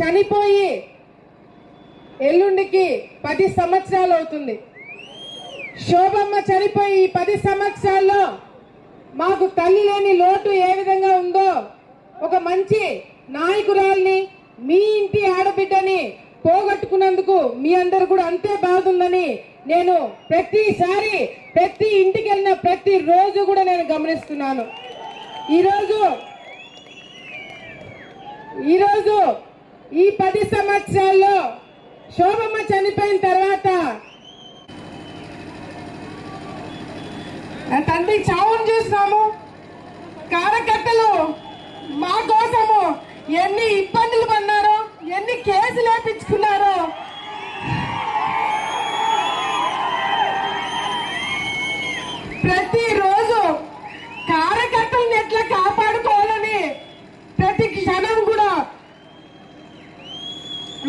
చనిపోయి ఎల్లుండికి పది సంవత్సరాలు అవుతుంది. శోభమ్మ చనిపోయి ఈ పది సంవత్సరాల్లో మాకు తల్లి లేని లోటు ఏ విధంగా ఉందో ఒక మంచి నాయకురాల్ని మీ ఇంటి ఆడబిడ్డని పోగొట్టుకున్నందుకు మీ అందరు కూడా అంతే బాగుందని నేను ప్రతిసారి ప్రతి ఇంటికి వెళ్ళిన ప్రతి రోజు కూడా నేను గమనిస్తున్నాను. ఈరోజు ఈరోజు ఈ పది సంవత్సరాల్లో శోభమ్మ చనిపోయిన తర్వాత తండ్రి చావును చూసినాము. కార్యకర్తలు మా కోసము ఎన్ని ఇబ్బందులు పన్నారో ఎన్ని కేసులు వేపించుకున్నారో. ప్రతి కార్యకర్తలను ఎట్లా కాపాడుకోవాలని ప్రతి క్షణం కూడా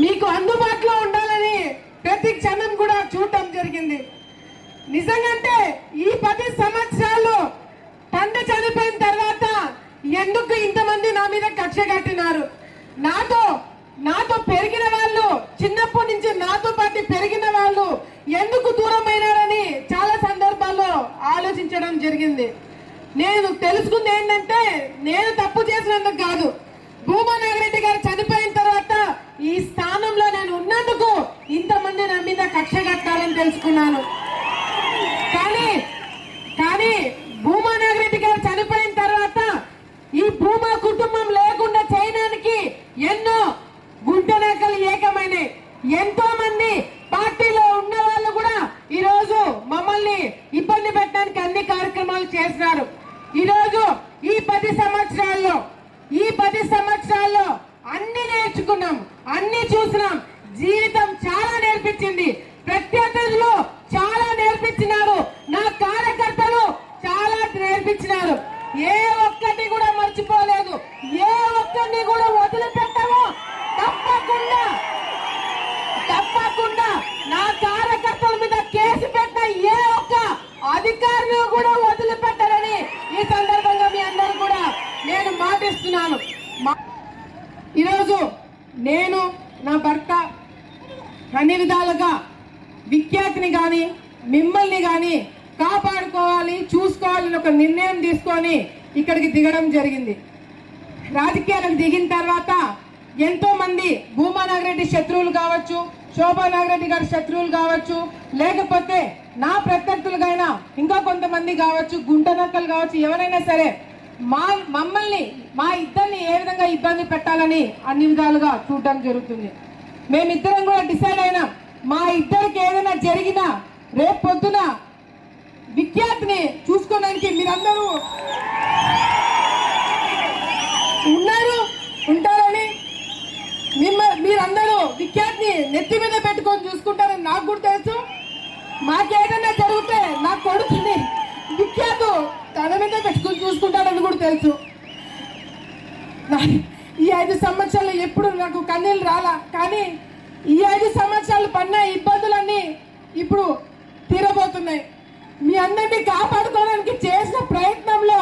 మీకు అందుబాటులో ఉండాలని ప్రతి క్షణం కూడా చూడటం జరిగింది ఎందుకంటే ఈ పది సంవత్సరాలు తండ్రి చనిపోయిన తర్వాత ఎందుకు ఇంతమంది నా మీద కక్ష కట్టినారు? నాతో నాతో పెరిగిన వాళ్ళు చిన్నప్పటి నుంచి నాతో పాటు పెరిగిన వాళ్ళు ఎందుకు దూరమైనారని చాలా సందర్భాల్లో ఆలోచించడం జరిగింది. నేను తెలుసుకుంది ఏంటంటే నేను తప్పు చేసినందుకు కాదు. భూమా నాగిరెడ్డి గారు చనిపోయిన తర్వాత ఈ స్థానంలో నేను ఉన్నందుకు ఇంతమంది నా మీద కక్ష కట్టాలని తెలుసుకున్నాను. కానీ కానీ భూమా నాగిరెడ్డి గారు చనిపోయిన తర్వాత ఈ భూమా కుటుంబం లేకుండా చేయడానికి ఎన్నో గుంటనకలు ఏకమైనవి ఎంతో మంది పార్టీలో ఉన్న వాళ్ళు కూడా ఈ రోజు మమ్మల్ని ఇబ్బంది పెట్టడానికి అన్ని కార్యక్రమాలు చేస్తున్నారు. ఈ రోజు ఈ పది సంవత్సరాల్లో ఈ పది సంవత్సరాల్లో అన్ని నేర్చుకున్నాం అన్ని చూసినాం. జీవితం చాలా నేర్పించింది. ప్రత్యర్థులు చాలా నేర్పించినారు నా కార్యకర్తలు చాలా నేర్పించినారు ఏ ఒక్కటి కూడా మర్చిపోలేదు. ఏ ఒక్కరిని కూడా వదిలిపెట్టము తప్పకుండా తప్పకుండా నా కార్యకర్తల మీద కేసు పెట్టిన ఏ ఒక్క అధికారిని కూడా వదిలిపెట్టరని ఈ సందర్భంగా మీ అందరూ కూడా నేను మాటిస్తున్నాను. మా- ఈరోజు నేను నా భర్త అన్ని విధాలుగా విఖ్యాతిని కానీ మిమ్మల్ని కానీ కాపాడుకోవాలి చూసుకోవాలని ఒక నిర్ణయం తీసుకొని ఇక్కడికి దిగడం జరిగింది. రాజకీయాలకు దిగిన తర్వాత ఎంతో మంది భూమా నాగరెడ్డి శత్రువులు కావచ్చు శోభా నాగరెడ్డి గారి శత్రువులు కావచ్చు లేకపోతే నా ప్రత్యర్థులుగైనా ఇంకా కొంతమంది కావచ్చు గుంటనక్కలు కావచ్చు ఎవరైనా సరే మా మమ్మల్ని మా ఇద్దరిని ఏ విధంగా ఇబ్బంది పెట్టాలని అన్ని విధాలుగా చూడడం జరుగుతుంది. మేమిద్దరం కూడా డిసైడ్ అయినాం. మా ఇద్దరికి ఏదైనా జరిగినా రేపు పొద్దున విఖ్యాతిని చూసుకోవడానికి మీరందరూ ఉన్నారు ఉంటారని మిమ్మ మీరందరూ విఖ్యాతిని నెత్తి మీద పెట్టుకొని చూసుకుంటారని నాకు కూడా తెలుసు. మాకేదైనా జరిగితే నా కొడుకుని విఖ్యాతు తన మీద పెట్టుకొని చూసుకుంటాడని కూడా తెలుసు. ఈ ఐదు సంవత్సరాలు ఎప్పుడు నాకు కన్నీళ్ళు రాలా కానీ ఈ ఐదు సంవత్సరాలు పడిన ఇబ్బందులన్నీ ఇప్పుడు తీరబోతున్నాయి. మీ అందరినీ కాపాడుకోవడానికి చేసిన ప్రయత్నంలో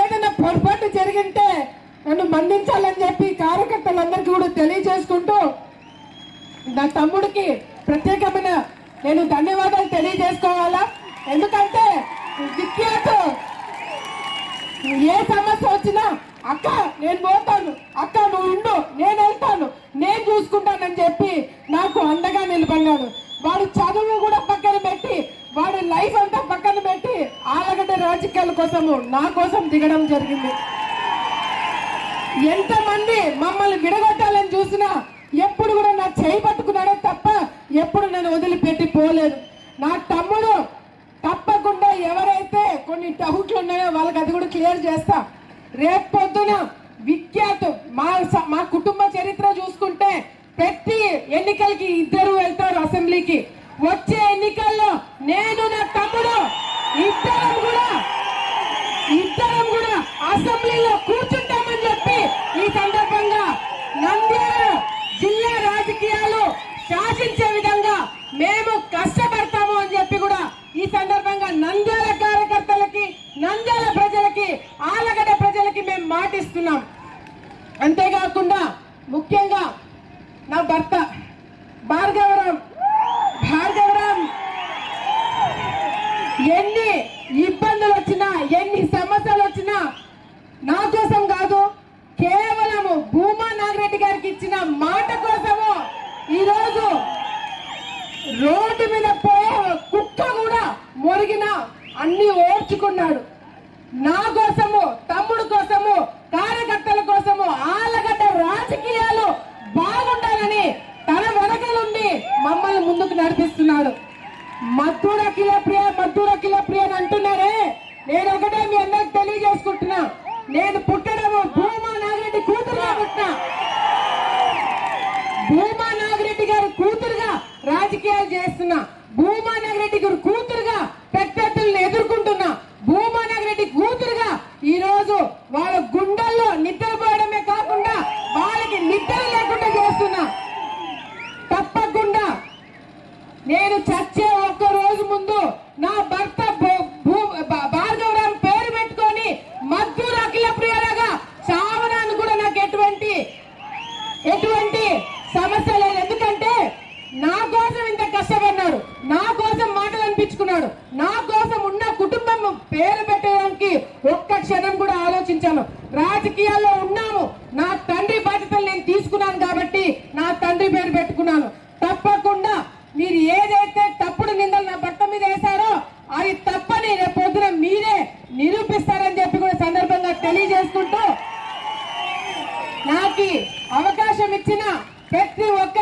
ఏదైనా పొరపాటు జరిగింటే నన్ను మందించాలని చెప్పి కార్యకర్తలందరికీ కూడా తెలియజేసుకుంటూ నా తమ్ముడికి ప్రత్యేకమైన నేను ధన్యవాదాలు తెలియజేసుకోవాలా? ఎందుకంటే విఖ్యాత్ ఏ సమస్య వచ్చినా అక్క నేను పోతాను. అక్క నువ్వు ఉండు. నేను వెళ్తాను. నేను చూసుకుంటానని చెప్పి నాకు అండగా నిలబడినాడు వాడు చదువు కూడా పక్కన పెట్టి వాడు లైఫ్ అంతా పక్కన పెట్టి ఆలగడ్డ రాజకీయాల కోసము నా కోసం దిగడం జరిగింది. ఎంతమంది మమ్మల్ని విడగొట్టాలని చూసినా ఎప్పుడు కూడా నా చేయి పట్టుకున్నాడే తప్ప ఎప్పుడు నేను వదిలిపెట్టి పోలేదు. నా తమ్ముడు తప్పకుండా ఎవరైతే కొన్ని డౌట్లు ఉన్నాయో వాళ్ళకి అది కూడా క్లియర్ చేస్తా. రేపు పొద్దున విఖ్యాత్ మా స- మా కుటుంబ చరిత్ర చూసుకుంటే ప్రతి ఎన్నికలకి ఇద్దరు వెళ్తారు అసెంబ్లీకి. వచ్చే ఎన్నికల్లో నేను నా తమ్ముడు ఇద్దరం కూడా ఇద్దరం కూడా అసెంబ్లీలో కూర్చుంటామని చెప్పి ఈ సందర్భంగా నంద్యాల జిల్లా రాజకీయాలు శాసించే విధంగా మేము కష్టపడతాము అని చెప్పి కూడా ఈ సందర్భంగా నంద్యాల కార్యకర్తలకి నంద్యాల ప్రజలకి ఆలగడ్డ ప్రజలకి మేము మాటిస్తున్నాం. అంతేకాకుండా ముఖ్యంగా నా భర్త భార్గవరాం భార్గవరాం ఎన్ని ఇబ్బందులు వచ్చినా ఎన్ని సమస్యలు వచ్చినా నా కోసం కాదు కేవలము భూమా నాగిరెడ్డి గారికి ఇచ్చిన మాట కోసము ఈరోజు రోడ్డు మీద పోయే కుక్క కూడా మొరిగిన అన్ని ఓర్చుకున్నాడు. నా కోసము తమ్ముడు కోసము కార్యకర్తల కోసము ఆలగడ్డ రాజకీయాలు బాగుండాలని తన వెనకలుండి మమ్మల్ని ముందుకు నడిపిస్తున్నాడు. మద్దూర అఖిల ప్రియ మద్దూర అఖిల ప్రియ అని అంటున్నారే. నేను ఒకటే మీ అందరికి తెలియజేసుకుంటున్నా. నేను పుట్టడము భూమా నాగిరెడ్డి కూతురుగా పుట్టినా భూమా నాగిరెడ్డి గారి కూతురుగా రాజకీయాలు చేస్తున్నా భూమా నాగిరెడ్డి గారి కూతురుగా ప్రత్యర్థులను ఎదుర్కొంటున్నా భూమా నాగిరెడ్డి కూతురుగా ఈ రోజు వాళ్ళ గుండెల్లో నిద్రపోవడమే కాకుండా వాళ్ళకి నిద్ర లేకుండా చేస్తున్నా తప్పకుండా నేను చచ్చే ఒక్క రోజు ముందు నా భర్త భూ- భూ- భా- భార్గవరాం పేరు పెట్టుకొని మద్దూరు అఖిల ప్రియలాగా చావనాన్ని కూడా నాకు ఎటువంటి ఎటువంటి సమస్య లేదు ఎందుకంటే నా కోసం ఇంత కష్టపడినాడు నా కోసం మాటలు నా కోసం ఉన్న కుటుంబం పేరు పెట్టడానికి ఒక్క క్షణం కూడా ఆలోచించాను. రాజకీయాల్లో ఉన్నాము నా తండ్రి బాధ్యతలు నేను తీసుకున్నాను కాబట్టి నా తండ్రి పేరు పెట్టుకున్నాను. తప్పకుండా మీరు ఏదైతే తప్పుడు నిందలు నా భర్త మీద వేశారో అది తప్పని రేపు పొద్దున మీరే నిరూపిస్తారని చెప్పి కూడా సందర్భంగా తెలియజేసుకుంటూ నాకు అవకాశం ఇచ్చిన ప్రతి ఒక్క